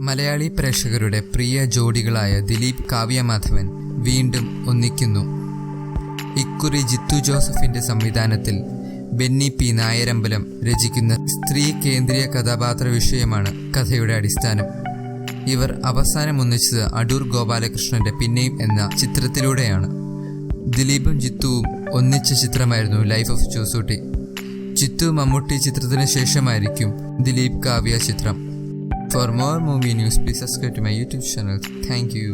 മലയാളി പ്രേക്ഷകരുടെ പ്രിയ ജോഡികളായ ദിലീപ് കാവ്യ മാധവൻ വീണ്ടും ഒന്നിക്കുന്നു. ഇക്കുറി ജിത്തു ജോസഫിന്റെ സംവിധാനത്തിൽ ബെന്നി പി നായരമ്പലം രചിക്കുന്ന സ്ത്രീ കേന്ദ്രീയ കഥാപാത്ര വിഷയമാണ് കഥയുടെ അടിസ്ഥാനം. ഇവർ അവസാനം ഒന്നിച്ചത് അടൂർ ഗോപാലകൃഷ്ണന്റെ പിന്നെയും എന്ന ചിത്രത്തിലൂടെയാണ്. ദിലീപും ജിത്തുവും ഒന്നിച്ച ചിത്രമായിരുന്നു ലൈഫ് ഓഫ് ജോസൂട്ടി. ചിത്തു മമ്മൂട്ടി ചിത്രത്തിന് ശേഷമായിരിക്കും ദിലീപ് കാവ്യ ചിത്രം. For more movie news please subscribe to my YouTube channel thank you